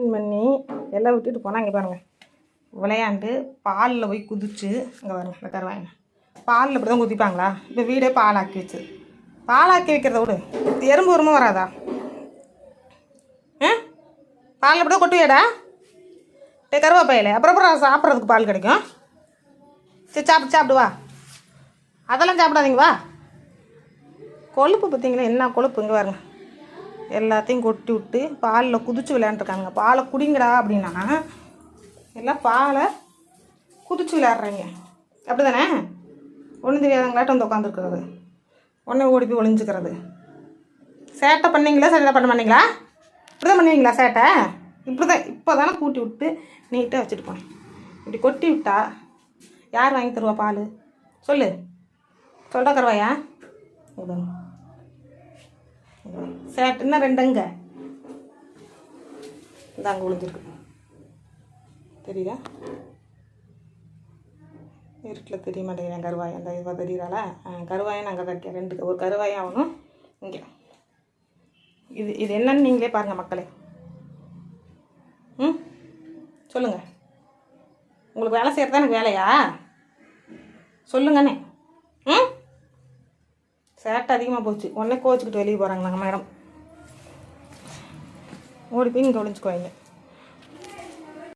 Clean பண்ணி எல்லாம் விட்டுட்டு போனால் இங்கே பாருங்கள் விளையாண்டு பாலில் போய் குதிச்சு இங்கே வரும் இந்த கருவாயன் பாலில் இப்படி தான் குதிப்பாங்களா? இப்போ வீடே பாலாக்கி வச்சு. பாலாக்கி வைக்கிறத விடு. எறும்பு உரமும் வராதா? ஆ பாலில் இப்படி தான் கொட்டுவியாடா? டே கருவாப்பையில அப்புறம் அப்புறம் சாப்பிட்றதுக்கு பால் கிடைக்கும். சரி சாப்பிட்டு சாப்பிடுவா அதெல்லாம் சாப்பிடாதீங்க வா. கொழுப்பு பார்த்தீங்களா? என்ன கொழுப்பு? இங்கே பாருங்கள் எல்லாத்தையும் கொட்டி விட்டு பாலில் குதிச்சு விளையாண்டுருக்காங்க பாலை குடிங்கடா அப்படின்னா எல்லாம் பாலை குதிச்சு விளையாடுறீங்க. அப்படி தானே ஒன்றும் தெரியாதவங்களாட்டம் வந்து உட்காந்துருக்குறது உடனே ஓடி போய் ஒளிஞ்சுக்கிறது. சேட்டை பண்ணீங்களா? சேட்டை பண்ண மாட்டீங்களா? இப்படி தான் பண்ணுவீங்களா சேட்டை? இப்படி தான் இப்போ தானே கூட்டி விட்டு நீட்டாக வச்சுட்டு போனேன். இப்படி கொட்டி விட்டா யார் வாங்கி தருவா பால்? சொல்லு. சொல்கிறா கருவாயா? சேட்டுன்னா ரெண்டுங்க. இன்னும் ரெண்டுங்க இந்தாங்க விழுந்துருக்கு தெரியுதா? இருட்டில் தெரிய மாட்டேங்கிறேன் கருவாயம் அந்த இவ தெரியுறாளா கருவாயம் நாங்கள் வைக்கிறேன் ரெண்டு ஒரு கருவாயம் ஆகணும். இங்கே. இது இது என்னன்னு நீங்களே பாருங்கள் மக்களே. ம்? சொல்லுங்கள் உங்களுக்கு வேலை செய்கிறது எனக்கு வேலையா? சொல்லுங்கண்ணே. ம்? சேட்டை அதிகமாக போச்சு. உடனே கோச்சிக்கிட்டு வெளியே போகிறாங்க நாங்கள் மேடம். ஓடி போய் இங்கே ஒழிஞ்சுக்குவாங்க